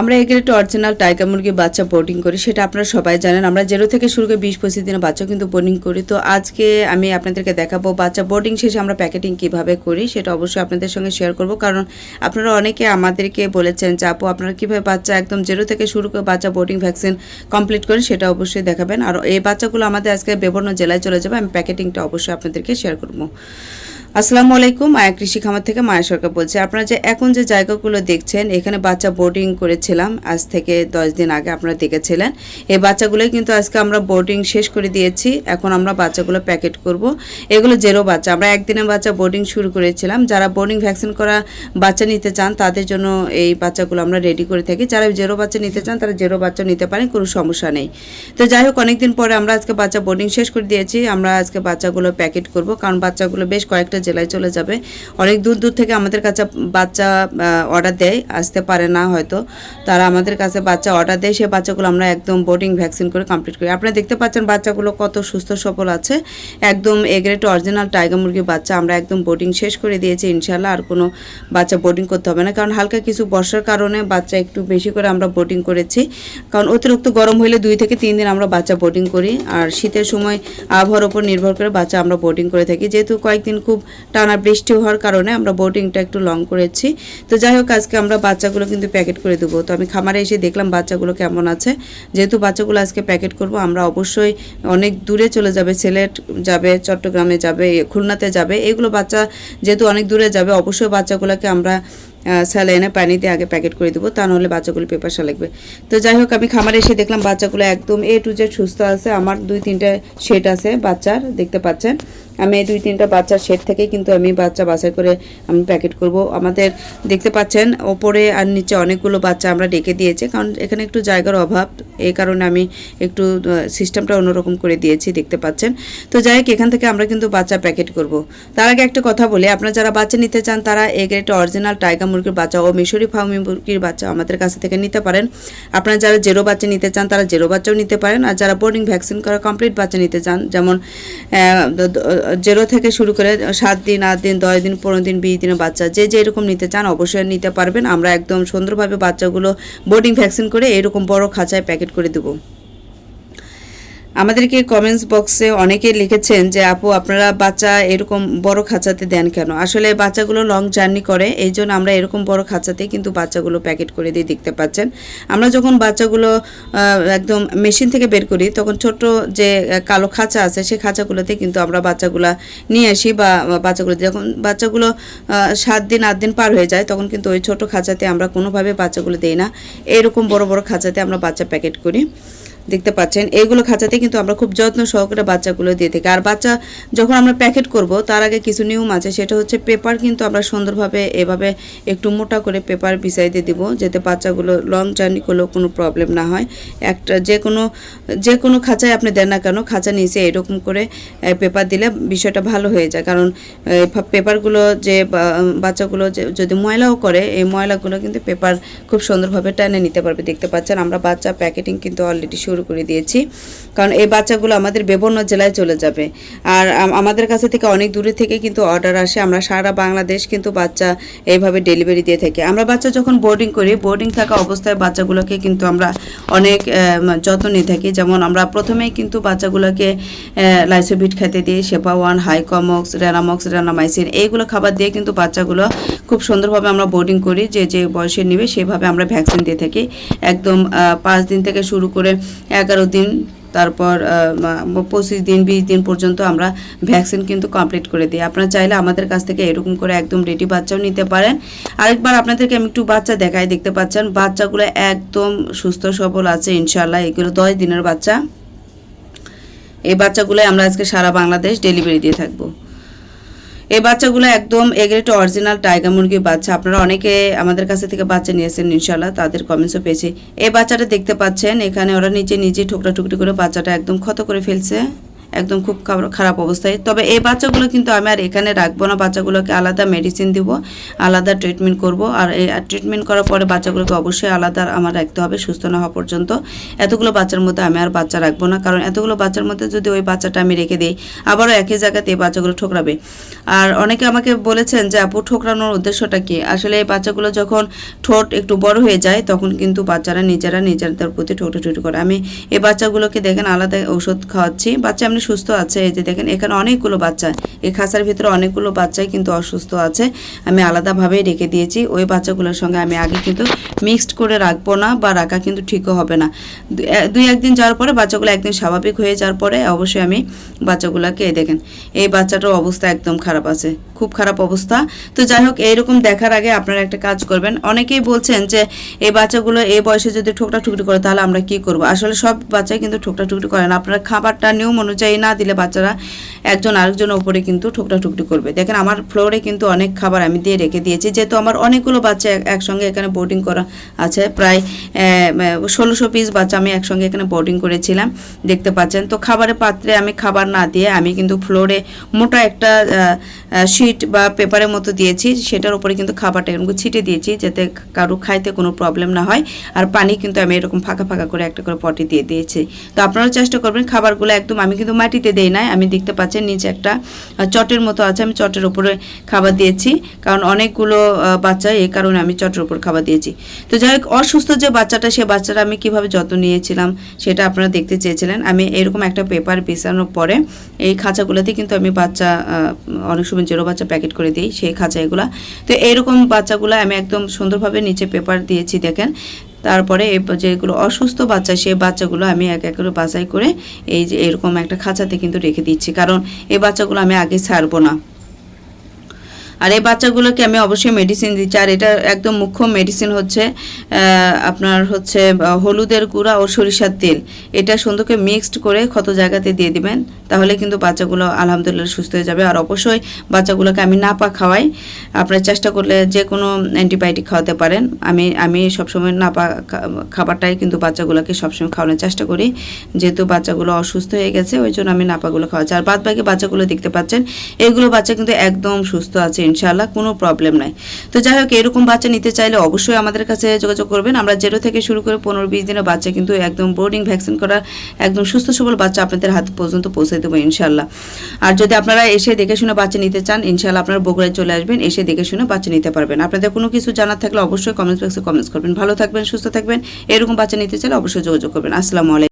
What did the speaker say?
আমরা egret original tiger মুরগির বাচ্চা বোর্ডিং করি, সেটা আপনারা সবাই জানেন। আমরা জেরো থেকে শুরু করে বিশ পঁচিশ দিনের বাচ্চা কিন্তু বোর্ডিং করি। তো আজকে আমি আপনাদেরকে দেখাবো বাচ্চা বোর্ডিং শেষে আমরা প্যাকেটিং কীভাবে করি, সেটা অবশ্যই আপনাদের সঙ্গে শেয়ার করব। কারণ আপনারা অনেকে আমাদেরকে বলেছেন যে, আপু, আপনারা কীভাবে বাচ্চা একদম জেরো থেকে শুরু করে বাচ্চা বোর্ডিং ভ্যাকসিন কমপ্লিট করেন, সেটা অবশ্যই দেখাবেন। আর এই বাচ্চাগুলো আমাদের আজকে বিভিন্ন জেলায় চলে যাবে, আমি প্যাকেটিংটা অবশ্যই আপনাদেরকে শেয়ার করব। আসসালামু আলাইকুম মায়া কৃষি খামার থেকে মায়া সরকার বলছি। আপনারা যে এখন যে জায়গাগুলো দেখছেন, এখানে বাচ্চা বোর্ডিং করেছিলাম, আজ থেকে দশ দিন আগে আপনারা দেখেছিলেন। এই বাচ্চাগুলোই কিন্তু আজকে আমরা বোর্ডিং শেষ করে দিয়েছি, এখন আমরা বাচ্চাগুলো প্যাকেট করব। এগুলো জেরো বাচ্চা। আমরা একদিনের বাচ্চা বোর্ডিং শুরু করেছিলাম। যারা বোর্ডিং ভ্যাকসিন করা বাচ্চা নিতে চান, তাদের জন্য এই বাচ্চাগুলো আমরা রেডি করে থাকি। যারা জেরো বাচ্চা নিতে চান, তারা জেরো বাচ্চা নিতে পারেন, কোনো সমস্যা নেই। তো যাই হোক, অনেকদিন পরে আমরা আজকে বাচ্চা বোর্ডিং শেষ করে দিয়েছি। আমরা আজকে বাচ্চাগুলো প্যাকেট করব, কারণ বাচ্চাগুলো বেশ কয়েকটা জেলায় চলে যাবে। অনেক দূর দূর থেকে আমাদের কাছে বাচ্চা অর্ডার দেয়, আসতে পারে না হয়তো। তারা আমাদের কাছে বাচ্চা অর্ডার দেয়, সে বাচ্চাগুলো আমরা একদম বোর্ডিং ভ্যাকসিন করে কমপ্লিট করি। আপনারা দেখতে পাচ্ছেন বাচ্চাগুলো কত সুস্থ সবল আছে। একদম এগ্রেট অরিজিনাল টাইগার মুরগির বাচ্চা আমরা একদম বোর্ডিং শেষ করে দিয়েছি ইনশাল্লাহ আর কোনো বাচ্চা বোর্ডিং করতে হবে না। কারণ হালকা কিছু বর্ষার কারণে বাচ্চা একটু বেশি করে আমরা বোর্ডিং করেছি। কারণ অতিরিক্ত গরম হলে দুই থেকে তিন দিন আমরা বাচ্চা বোর্ডিং করি। আর শীতের সময় আবহাওয়ার উপর নির্ভর করে বাচ্চা আমরা বোর্ডিং করে থাকি। যেহেতু কয়েকদিন খুব টানা বৃষ্টি হওয়ার কারণে আমরা বোটিংটা একটু লং করেছি। তো যাই হোক আজকে আমরা বাচ্চাগুলো কিন্তু প্যাকেট করে দেবো। তো আমি খামারে এসে দেখলাম বাচ্চাগুলো কেমন আছে। যেহেতু বাচ্চাগুলো আজকে প্যাকেট করব, আমরা অবশ্যই অনেক দূরে চলে যাবে, সিলেট যাবে, চট্টগ্রামে যাবে, খুলনাতে যাবে। এগুলো বাচ্চা যেহেতু অনেক দূরে যাবে, অবশ্যই বাচ্চাগুলোকে আমরা স্যালাইনে পানি দিয়ে আগে প্যাকেট করে দেবো, তা নাহলে বাচ্চাগুলো পেপাসা লাগবে। তো যাই হোক, আমি খামারে এসে দেখলাম বাচ্চাগুলো একদম এ টু জেড সুস্থ আছে। আমার দুই তিনটে শেড আছে, বাচ্চার, দেখতে পাচ্ছেন। আমি এই দুই তিনটা বাচ্চার শেড থেকেই কিন্তু আমি বাচ্চা বাছাই করে আমি প্যাকেট করব। আমাদের দেখতে পাচ্ছেন, ওপরে আর নিচে অনেকগুলো বাচ্চা আমরা ডেকে দিয়েছি, কারণ এখানে একটু জায়গার অভাব। এই কারণে আমি একটু সিস্টেমটা অন্যরকম করে দিয়েছি, দেখতে পাচ্ছেন। তো যাই হোক, এখান থেকে আমরা কিন্তু বাচ্চা প্যাকেট করব। তার আগে একটা কথা বলি, আপনারা যারা বাচ্চা নিতে চান, তারা এই গ্রেট অরিজিনাল টাইগার মুরগির বাচ্চা ও মিশরি ফার্মি মুরগির বাচ্চা আমাদের কাছ থেকে নিতে পারেন। আপনারা যারা জেরো বাচ্চা নিতে চান, তারা জেরো বাচ্চাও নিতে পারেন। আর যারা বোর্ডিং ভ্যাকসিন করা কমপ্লিট বাচ্চা নিতে চান, যেমন জেরো থেকে শুরু করে সাত দিন, আট দিন, দশ দিন, পনেরো দিন, বিশ দিনের বাচ্চা, যে যে এরকম নিতে চান অবশ্যই নিতে পারবেন। আমরা একদম সুন্দরভাবে বাচ্চাগুলো বোর্ডিং ভ্যাকসিন করে এরকম বড় খাঁচায় প্যাকেট করে দেবো। আমাদেরকে কমেন্টস বক্সে অনেকে লিখেছেন যে, আপু, আপনারা বাচ্চা এরকম বড় খাঁচাতে দেন কেন? আসলে বাচ্চাগুলো লং জার্নি করে, এই জন্য আমরা এরকম বড় খাঁচাতে কিন্তু বাচ্চাগুলো প্যাকেট করে দিয়ে দেখতে পাচ্ছেন। আমরা যখন বাচ্চাগুলো একদম মেশিন থেকে বের করি, তখন ছোট যে কালো খাঁচা আছে, সেই খাঁচাগুলোতে কিন্তু আমরা বাচ্চাগুলো নিয়ে আসি বা বাচ্চাগুলো, যখন বাচ্চাগুলো সাত দিন, আট দিন পার হয়ে যায়, তখন কিন্তু ওই ছোট খাঁচাতে আমরা কোনোভাবে বাচ্চাগুলো দিই না। এরকম বড় বড় খাঁচাতে আমরা বাচ্চা প্যাকেট করি। দেখতে পাচ্ছেন। এইগুলো খাঁচাতে কিন্তু আমরা খুব যত্ন সহকারে বাচ্চাগুলো দিয়ে থাকি। আর বাচ্চা যখন আমরা প্যাকেট করব, তার আগে কিছু নিয়ম আছে। সেটা হচ্ছে পেপার কিন্তু আমরা সুন্দরভাবে এভাবে একটু মোটা করে পেপার বিছাই দিয়ে দিব, যাতে বাচ্চাগুলো লং জার্নি করলেও কোনো প্রবলেম না হয়। একটা যে কোনো যে কোনো খাঁচায় আপনি দেন না কেন, খাঁচা নিচে এরকম করে পেপার দিলে বিষয়টা ভালো হয়ে যায়। কারণ পেপারগুলো যে বাচ্চাগুলো যদি ময়লাও করে, এই ময়লাগুলো কিন্তু পেপার খুব সুন্দরভাবে টেনে নিতে পারবে। দেখতে পাচ্ছেন, আমরা বাচ্চা প্যাকেটিং কিন্তু অলরেডি শুরু করে দিয়েছি। কারণ এই বাচ্চাগুলো আমাদের বিভিন্ন জেলায় চলে যাবে। আর আমাদের কাছে থেকে অনেক দূরে থেকে কিন্তু অর্ডার আসে। আমরা সারা বাংলাদেশ কিন্তু বাচ্চা এইভাবে ডেলিভারি দিয়ে থাকি। আমরা বাচ্চা যখন বোর্ডিং করি বোর্ডিং থাকা অবস্থায় বাচ্চাগুলোকে কিন্তু আমরা অনেক যত্ন নিয়ে থাকি। যেমন আমরা প্রথমেই কিন্তু বাচ্চাগুলোকে লাইসোবিট খেতে দিই শেপা ওয়ান হাইকমক্স রেনামক্স রেনামাইসিন এইগুলো খাবার দিয়ে কিন্তু বাচ্চাগুলো খুব সুন্দরভাবে আমরা বোর্ডিং করি। যে যে বয়সে নিবে সেভাবে আমরা ভ্যাকসিন দিয়ে থাকি। একদম পাঁচ দিন থেকে শুরু করে এগারো দিন, তারপর পঁচিশ দিন, বিশ দিন পর্যন্ত আমরা ভ্যাকসিন কিন্তু কমপ্লিট করে দিই। আপনারা চাইলে আমাদের কাছ থেকে এরকম করে একদম রেডি বাচ্চাও নিতে পারেন। আরেকবার আপনাদেরকে আমি একটু বাচ্চা দেখাই, দেখতে পাচ্ছেন? বাচ্চাগুলো একদম সুস্থ, সবল আছে ইনশাল্লাহ এগুলো দশ দিনের বাচ্চা। এই বাচ্চাগুলো আমরা আজকে সারা বাংলাদেশ ডেলিভারি দিয়ে থাকব। এই বাচ্চাগুলো একদম এগ্রেট অরিজিনাল টাইগার মুরগির বাচ্চা। আপনারা অনেকে আমাদের কাছে থেকে বাচ্চা নিয়েছেন ইনশাল্লাহ তাদের কমেন্টসও পেয়েছি। এই বাচ্চাটা দেখতে পাচ্ছেন, এখানে ওরা নিচে নিজে ঠোকরা টুকরি করে বাচ্চাটা একদম ক্ষত করে ফেলছে। একদম খুব খারাপ অবস্থায়। তবে এই বাচ্চাগুলো কিন্তু আমি আর এখানে রাখব না। বাচ্চাগুলোকে আলাদা মেডিসিন দিব, আলাদা ট্রিটমেন্ট করব। আর এই ট্রিটমেন্ট করার পরে বাচ্চাগুলোকে অবশ্যই আলাদা আমার রাখতে হবে, সুস্থ না হওয়া পর্যন্ত। এতগুলো বাচ্চার মধ্যে আমি আর বাচ্চা রাখব না। কারণ এতগুলো বাচ্চার মধ্যে যদি ওই বাচ্চাটা আমি রেখে দিই, আবারও একই জায়গাতে এই বাচ্চাগুলো ঠোকরাবে। আর অনেকে আমাকে বলেছেন যে, আপু, ঠোকরানোর উদ্দেশ্যটা কি? আসলে এই বাচ্চাগুলো যখন ঠোঁট একটু বড় হয়ে যায়, তখন কিন্তু বাচ্চারা নিজেরা নিজেদের প্রতি ঠোঁটাঠুটি করে। আমি এই বাচ্চাগুলোকে দেখেন আলাদা ওষুধ খাওয়াচ্ছি। বাচ্চা এমনি সুস্থ আছে। এই যে দেখেন, এখানে অনেকগুলো বাচ্চা। এই খাঁচার ভিতরে অনেকগুলো বাচ্চাই কিন্তু অসুস্থ আছে। আমি আলাদাভাবেই রেখে দিয়েছি। ওই বাচ্চাগুলোর সঙ্গে আমি আগে কিন্তু মিক্সড করে রাখব না বা রাখা কিন্তু ঠিকও হবে না। দুই, একদিন যাওয়ার পরে বাচ্চাগুলো একদিন স্বাভাবিক হয়ে যাওয়ার পরে অবশ্যই আমি বাচ্চাগুলোকে দেখেন, এই বাচ্চাটার অবস্থা একদম খারাপ আছে। খুব খারাপ অবস্থা। তো যাই হোক, এইরকম দেখার আগে আপনারা একটা কাজ করবেন। অনেকেই বলছেন যে, এই বাচ্চাগুলো এই বয়সে যদি ঠোকরা টুকরি করে, তাহলে আমরা কি করব? আসলে সব বাচ্চাই কিন্তু ঠোকরা টুকরি করে না। আপনারা খাবারটা নিয়ম অনুযায়ী না দিলে বাচ্চারা একজন আরেকজনের উপরে কিন্তু ঠোকরা টুকরি করবে। দেখেন আমার ফ্লোরে কিন্তু অনেক খাবার আমি দিয়ে রেখে দিয়েছি। যেহেতু আমার অনেকগুলো বাচ্চা একসঙ্গে এখানে বোর্ডিং করা আছে, প্রায় ষোলোশো পিস বাচ্চা আমি একসঙ্গে এখানে বোর্ডিং করেছিলাম, দেখতে পাচ্ছেন। তো খাবারের পাত্রে আমি খাবার না দিয়ে আমি কিন্তু ফ্লোরে মোটা একটা শিট বা পেপারের মতো দিয়েছি। সেটার উপরে কিন্তু খাবারটা এরকম ছিটে দিয়েছি যাতে কারও খাইতে কোনো প্রবলেম না হয়। আর পানি কিন্তু আমি এরকম ফাঁকা ফাঁকা করে একটা করে পটে দিয়ে দিয়েছি। তো আপনারাও চেষ্টা করবেন খাবারগুলো একদম, আমি কিন্তু মাটিতে দেই নাই। আমি দেখতে পাচ্ছেন নিচে একটা চটের মতো আছে। আমি চটের উপরে খাবার দিয়েছি, কারণ অনেকগুলো বাচ্চা এই কারণে আমি চটের উপর খাবার দিয়েছি। তো যাই হোক, অসুস্থ যে বাচ্চাটা, সে বাচ্চাটা আমি কীভাবে যত্ন নিয়েছিলাম, সেটা আপনারা দেখতে চেয়েছিলেন। আমি এরকম একটা পেপার বিছানোর পরে, এই খাঁচাগুলোতে কিন্তু আমি বাচ্চা অনেক সময় জেরো বাচ্চা প্যাকেট করে দিই, সেই খাঁচা এগুলা। তো এরকম বাচ্চাগুলো আমি একদম সুন্দরভাবে নিচে পেপার দিয়েছি, দেখেন। তারপরে যেগুলো অসুস্থ বাচ্চা, সেই বাচ্চাগুলো আমি এক এক করে বাছাই করে এই যে এরকম একটা খাঁচাতে কিন্তু রেখে দিচ্ছি। কারণ এই বাচ্চাগুলো আমি আগে ছাড়বো না। আর এই বাচ্চাগুলোকে আমি অবশ্যই মেডিসিন দিচ্ছি। আর এটা একদম মুখ্য মেডিসিন হচ্ছে আপনার হচ্ছে হলুদের গুঁড়া ও সরিষার তেল। এটা সুন্দরকে মিক্সড করে ক্ষত জায়গাতে দিয়ে দিবেন, তাহলে কিন্তু বাচ্চাগুলো আলহামদুলিল্লাহ সুস্থ হয়ে যাবে। আর অবশ্যই বাচ্চাগুলোকে আমি নাপা খাওয়াই। আপনার চেষ্টা করলে যে কোনো অ্যান্টিবায়োটিক খাওয়াতে পারেন। আমি আমি সবসময় নাপা খাবারটাই কিন্তু বাচ্চাগুলোকে সবসময় খাওয়ানোর চেষ্টা করি। যেহেতু বাচ্চাগুলো অসুস্থ হয়ে গেছে, ওই জন্য আমি নাপাগুলো খাওয়াচ্ছি। আর বাদ বাকি বাচ্চাগুলো দেখতে পাচ্ছেন, এগুলো বাচ্চা কিন্তু একদম সুস্থ আছে ইনশাআল্লাহ কোনো প্রবলেম নাই। তো যাই হোক এরকম বাচ্চা নিতে চাইলে অবশ্যই আমাদের কাছে যোগাযোগ করবেন। আমরা জেরো থেকে শুরু করে পনেরো বিশ দিনের বাচ্চা কিন্তু একদম বোর্ডিং ভ্যাকসিন করা একদম সুস্থ সবল বাচ্চা আপনাদের হাত পর্যন্ত পৌঁছে দেবো ইনশাল্লাহ আর যদি আপনারা এসে দেখে শুনে বাচ্চা নিতে চান ইনশাল্লাহ আপনারা বগুড়ায় চলে আসবেন, এসে দেখে শুনে বাচ্চা নিতে পারবেন। আপনাদের কোনো কিছু জানার থাকলে অবশ্যই কমেন্ট বক্সে কমেন্টস করবেন। ভালো থাকবেন, সুস্থ থাকবেন, এরকম বাচ্চা নিতে চাইলে অবশ্যই যোগাযোগ করবেন। আসসালামু আলাইকুম।